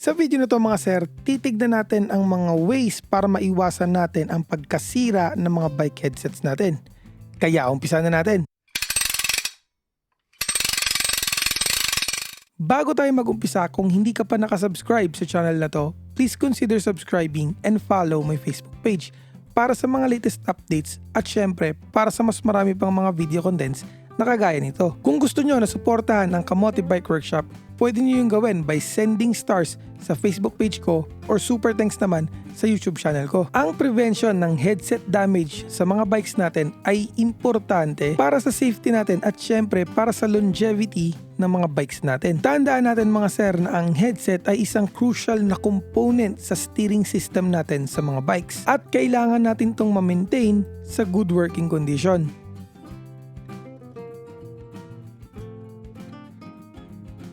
Sa video na to mga sir, titignan natin ang mga ways para maiwasan natin ang pagkasira ng mga bike headsets natin. Kaya umpisa na natin. Bago tayo mag-umpisa, kung hindi ka pa nakasubscribe sa channel na to, please consider subscribing and follow my Facebook page para sa mga latest updates at syempre para sa mas marami pang mga video contents na kagaya nito. Kung gusto nyo na suportahan ang Kamote Bike Workshop, pwede nyo yung gawin by sending stars sa Facebook page ko or super thanks naman sa YouTube channel ko. Ang prevention ng headset damage sa mga bikes natin ay importante para sa safety natin at syempre para sa longevity ng mga bikes natin. Tandaan natin mga sir na ang headset ay isang crucial na component sa steering system natin sa mga bikes at kailangan natin itong ma-maintain sa good working condition.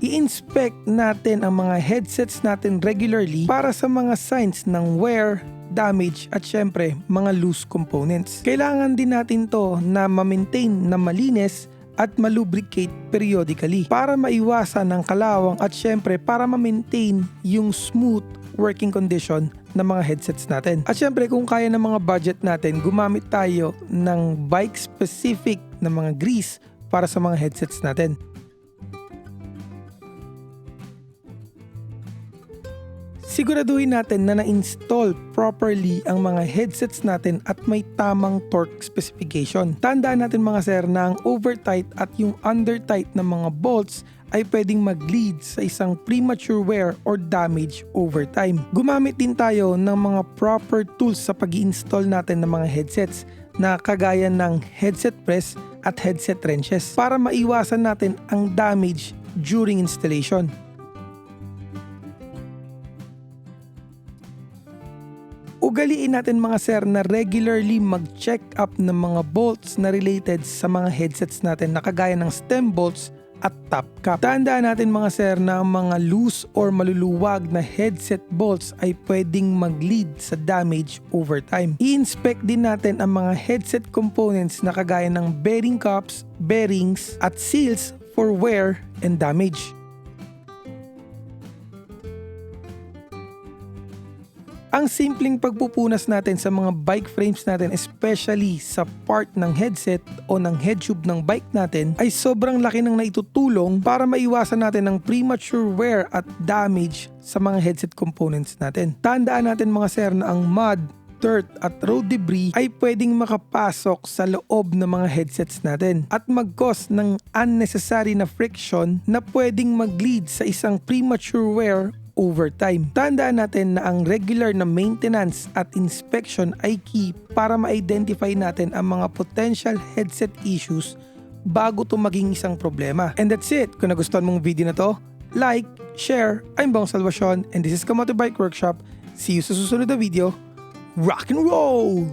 I-inspect natin ang mga headsets natin regularly para sa mga signs ng wear, damage at syempre mga loose components. Kailangan din natin to na ma-maintain na malinis at malubricate periodically para maiwasan ang kalawang at syempre para ma-maintain yung smooth working condition ng mga headsets natin. At syempre kung kaya ng mga budget natin, gumamit tayo ng bike specific na mga grease para sa mga headsets natin. Siguraduhin natin na na-install properly ang mga headsets natin at may tamang torque specification. Tandaan natin mga sir na ang over-tight at yung under-tight ng mga bolts ay pwedeng mag-lead sa isang premature wear or damage over time. Gumamit din tayo ng mga proper tools sa pag install natin ng mga headsets na kagaya ng headset press at headset wrenches para maiwasan natin ang damage during installation. Ugaliin natin mga sir na regularly mag-check up ng mga bolts na related sa mga headsets natin na kagaya ng stem bolts at top cap. Tandaan natin mga sir na ang mga loose or maluluwag na headset bolts ay pwedeng mag-lead sa damage over time. I-inspect din natin ang mga headset components na kagaya ng bearing cups, bearings at seals for wear and damage. Ang simpleng pagpupunas natin sa mga bike frames natin especially sa part ng headset o ng head tube ng bike natin ay sobrang laki ng naitutulong para maiwasan natin ng premature wear at damage sa mga headset components natin. Tandaan natin mga sir na ang mud, dirt at road debris ay pwedeng makapasok sa loob ng mga headsets natin at mag-cause ng unnecessary na friction na pwedeng mag-lead sa isang premature wear over time. Tandaan natin na ang regular na maintenance at inspection ay key para ma-identify natin ang mga potential headset issues bago to maging isang problema. And that's it. Kung nagustuhan mong video na to, like, share. I'm Bong Salvacion and this is Kamote Bike Workshop. See you sa susunod na video. Rock and roll!